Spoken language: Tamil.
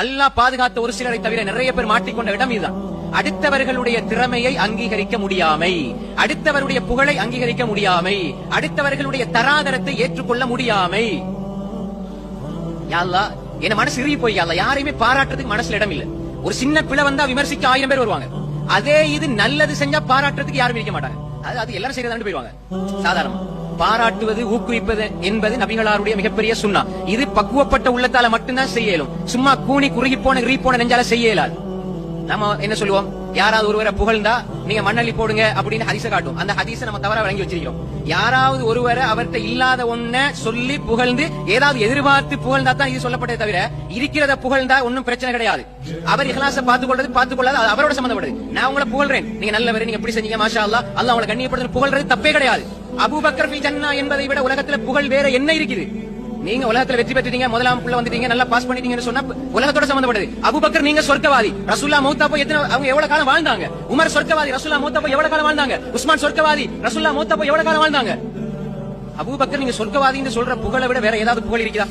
அல்லாஹ் பாதுகாத்த ஒரு சிலரை தவிர நிறைய பேர் மாட்டிக்கொண்ட இடம் இதுதான். அடுத்தவர்களுடைய திறமையை அங்கீகரிக்க முடியாமை. அடுத்தவருடைய புகழை அங்கீகரிக்க முடியாமை. அடுத்தவர்களுடைய தராதரத்தை ஏற்றுக்கொள்ள முடியாமை. யா என் மனசு இறுகி போய் யா யாரையுமே பாராட்டுறதுக்கு மனசுல இடம் இல்ல. ஒரு சின்ன பிழை வந்தா விமர்சிக்க ஆயிரம் பேர் வருவாங்க. அதே இது நல்லது செஞ்சா பாராட்டுறதுக்கு யாரும் இருக்க மாட்டாங்க. அது அது எல்லாரும் செய்யறதாண்டு போயிருவாங்க. சாதாரணமா. பாராட்டுவது ஊக்குவிப்பது என்பது நபிகளாருடைய மிகப்பெரிய சுண்ணா. இது பக்குவப்பட்ட உள்ளத்தால மட்டும்தான் செய்யலும் சும்மா கூனி குறுகி போன ரீ போன நெஞ்சால செய்ய இயலாது. நம்ம என்ன சொல்லுவோம்? யாராவது ஒருவரை புகழ்ந்தா நீங்க மண்ணள்ளி போடுங்க அப்படின்னு ஹதீச காட்டும். அந்த ஹதீச நம்ம தவறா வழங்கி வச்சிருக்கோம் யாராவது ஒருவரை அவர்கிட்ட இல்லாத ஒண்ண சொல்லி புகழ்ந்து ஏதாவது எதிர்பார்த்து புகழ்ந்தா தான் இது சொல்லப்பட்டதே தவிர இருக்கிறத புகழ்ந்தா ஒன்னும் பிரச்சனை கிடையாது. அவர் இகலாச பார்த்து கொள்றது பார்த்து கொள்ளாது அது அவரோட சம்பந்தப்படுது நான் உங்களை புகழ்றேன். நீங்க நல்லவர் நீங்க எப்படி செஞ்சீங்க மாஷா அல்லா அல்லா உங்களை கண்ணியப்படுத்த புகழ்றது தப்பே கிடையாது. அபுபக்கர் ஃபி ஜன்னா என்பதை விட உலகத்துல புகழ் வேற என்ன இருக்குது? நீங்க உலகத்துல வெற்றி பெற்றீங்க முதலாம் புள்ள வந்துட்டீங்க நல்லா பாஸ் பண்ணிட்டீங்கன்னு சொன்னா உலகத்தோட சம்பந்தப்பட்டது. அபுபக்கர் நீங்க சொர்க்கவாதி. ரசூல்லா மௌத்தா போய் எத்தனை அவங்க எவ்வளவு காலம் வாழ்ந்தாங்க? உமர் சொர்க்கவாதி ரசூல்லா மௌத்தா போய் எவ்வளவு காலம் வாழ்ந்தாங்க? உஸ்மான் சொர்க்கவாதி ரசூல்லா மௌத்தா போய் எவ்வளவு காலம் வாழ்ந்தாங்க? அபுபக்கர் நீங்க சொர்க்கவாதின்னு சொல்ற புகழை விட வேற ஏதாவது புகழ் இருக்குதா